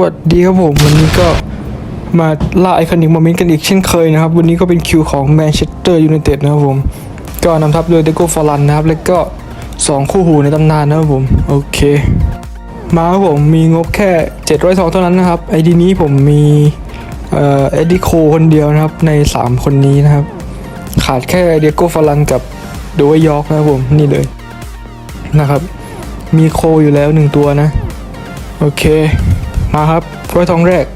วัสดีครับผมวันนี้ก็มาล่าไอคอนิกโมเมนต์กันอีกเช่นเคยนะครับ วันนี้ก็เป็นคิวของแมนเชสเตอร์ยูไนเต็ดนะครับผม ก็นำทัพโดยเดโกฟอรันนะครับ แล้วก็ 2 คู่หูในตำนานนะครับผม โอเค มาครับผมมีงบแค่ 702 เท่านั้นนะครับ ไอดีนี้ผมมีเอ่อเอ็ดดี้โคคนเดียวนะครับใน 3 คนนี้นะครับ ขาดแค่เดโกฟอรันกับโดวยยอร์กนะครับผมนี่เลยนะครับ มีโคอยู่แล้วหนึ่งตัวนะ โอเค มาครับถ้วยทองแรก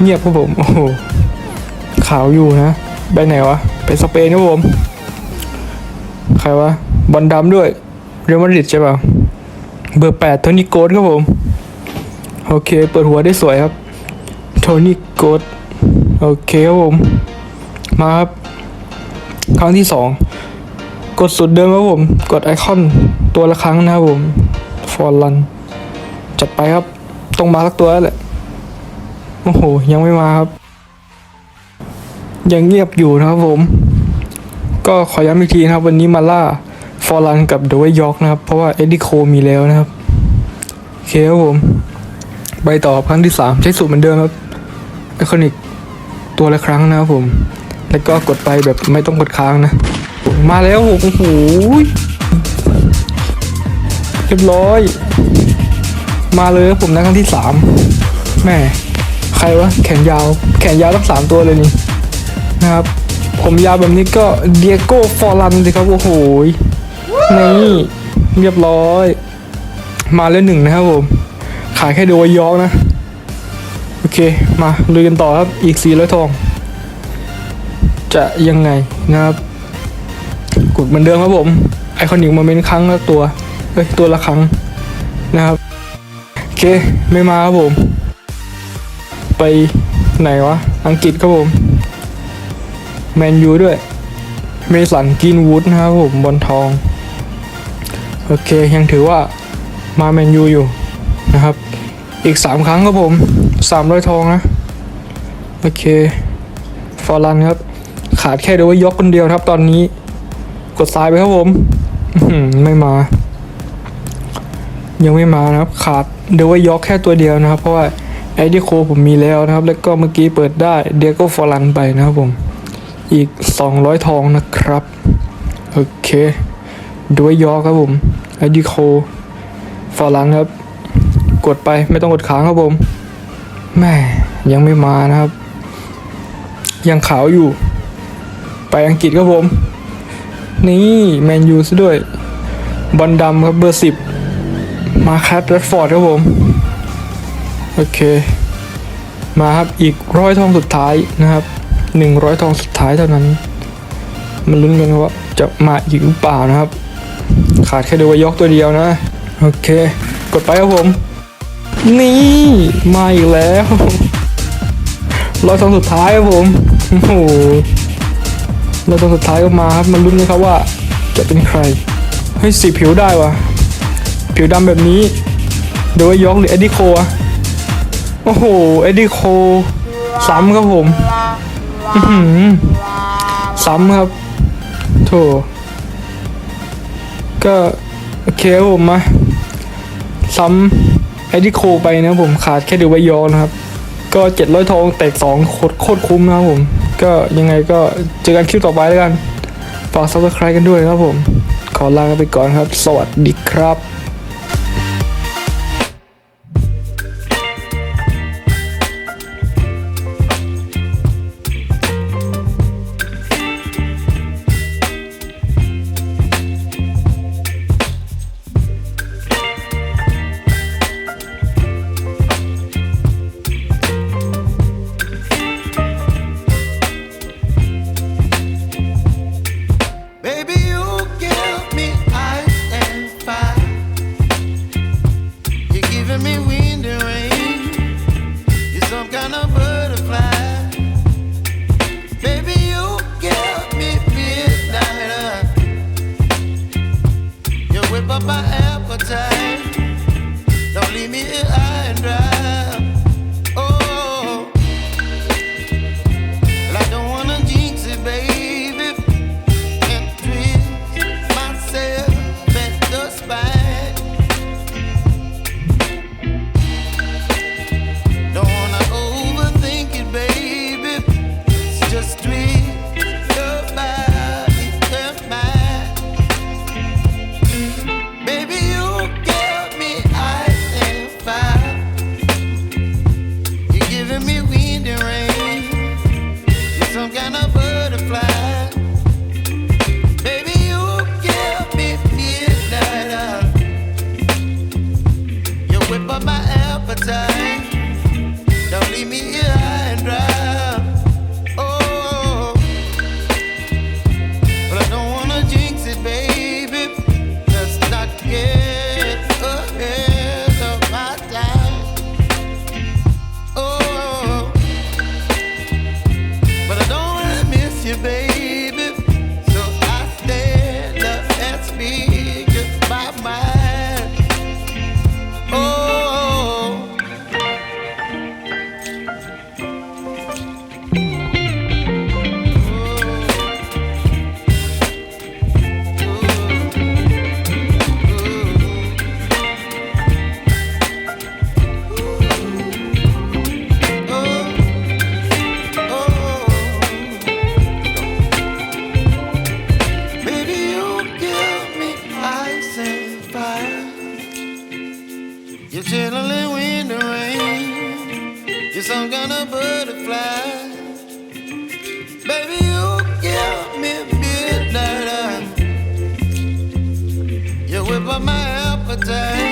เงียบครับผม โอ้โห ขาวอยู่นะไปไหนวะ เป็นสเปนครับผม ใครวะ บอลดำด้วย เรอัลมาดริดใช่ป่ะ เบอร์แปดโทนี่โกดครับผม โอเค เปิดหัวได้สวยครับ โทนี่โกดโอเคครับผม มาครับ ครั้งที่สอง กดสุดเดิมครับผม กดไอคอนตัวละครั้งนะครับผม ฟอร์ลัน จัดไปครับ ต้องมาสักตัวแล้วแหละ โอ้โห ยังไม่มาครับ ยังเงียบอยู่นะครับผม ก็ขอย้ำอีกทีนะครับ วันนี้มาล่าฟอร์ลันกับเดวยยอร์กนะครับ เพราะว่าเอ็ดดี้โคมีแล้วนะครับโอเคครับผมไปต่อครั้งที่สามใช้สูตรเหมือนเดิมครับไอคอนิกตัวละครั้งนะครับผม แล้วก็กดไปแบบไม่ต้องกดค้างนะ มาแล้วโอ้โหเรียบร้อย มาเลยครับผมนะครั้งที่สามแม่ใครวะแขนยาว แขนยาวทั้งสามตัวเลยนี่นะครับ ผมยาวแบบนี้ก็เดียโก้ฟอร์ลันสิครับโอ้โหนี่เรียบร้อย มาแล้วหนึ่งนะครับผม ขายแค่โดยยอกนะ โอเค มาลุยกันต่อครับอีกสี่ร้อยทอง จะยังไงนะครับ กดเหมือนเดิมครับผม ไอคอนิกมาเป็นครั้งละตัวเอ้ยตัวละครั้งนะครับ เคไม่มาครับผม ไปไหนวะ อังกฤษครับผม แมนยูด้วย เมสันกินวูดนะครับผมบอลทอง โอเคยังถือว่ามาแมนยูอยู่นะครับ อีก 3 ครั้งครับผม300ทองนะ โอเค ฟอร์ลันครับ ขาดแค่เดวยยกคนเดียวครับตอนนี้ กดซ้ายไปครับผม ไม่มา ยังไม่มานะครับขาดเดวยยอกแค่ตัวเดียวนะครับ เพราะว่าไอเดีโคผมมีแล้วนะครับ แล้วก็เมื่อกี้เปิดได้เดียโกฟอรันไปนะครับผม อีก 200 ทองนะครับ โอเคเดวยยอกครับผมไอเดีโคฟอรันครับ กดไปไม่ต้องกดค้างครับผมแม่ยังไม่มานะครับ ยังขาวอยู่ ไปอังกฤษครับผม นี่แมนยูซะด้วยบอลดำครับเบอร์สิบ มาคัตแรดฟอร์ดครับผม โอเค มาครับ อีกร้อยทองสุดท้ายนะครับหนึ่งร้อยทองสุดท้ายเท่านั้น มันลุ้นกันว่าจะมาอีกหรือเปล่านะครับ ขาดแค่เดวายกตัวเดียวนะ โอเค กดไปครับผม นี่ มาอีกแล้วร้อยทองสุดท้ายครับผม โอ้โหแล้วตอนสุดท้ายก็มาครับ มันลุ้นกันครับว่าจะเป็นใครเฮ้ยสีผิวได้วะ ผิวดำแบบนี้เดี๋ยววายอกหรือเอ็ดดี้โคอะโอ้โห เอ็ดดี้โคซ้ำครับผมอื้อหือซ้ำครับโถก็โอเคครับผมมาซ้ำเอ็ดดี้โคไปนะผมขาดแค่เดี๋ยวายอกนะครับ ก็เจ็ดร้อยทองแตกสองโคตรโคตรคุ้มนะครับผม ก็ยังไงก็เจอกันคลิปต่อไปแล้วกันฝาก subscribe กันด้วยครับผม ขอลาไปก่อนครับ สวัสดีครับ me appetite. Don't leave me here. Butterfly. Baby, you give me midnight. You whip up my appetite.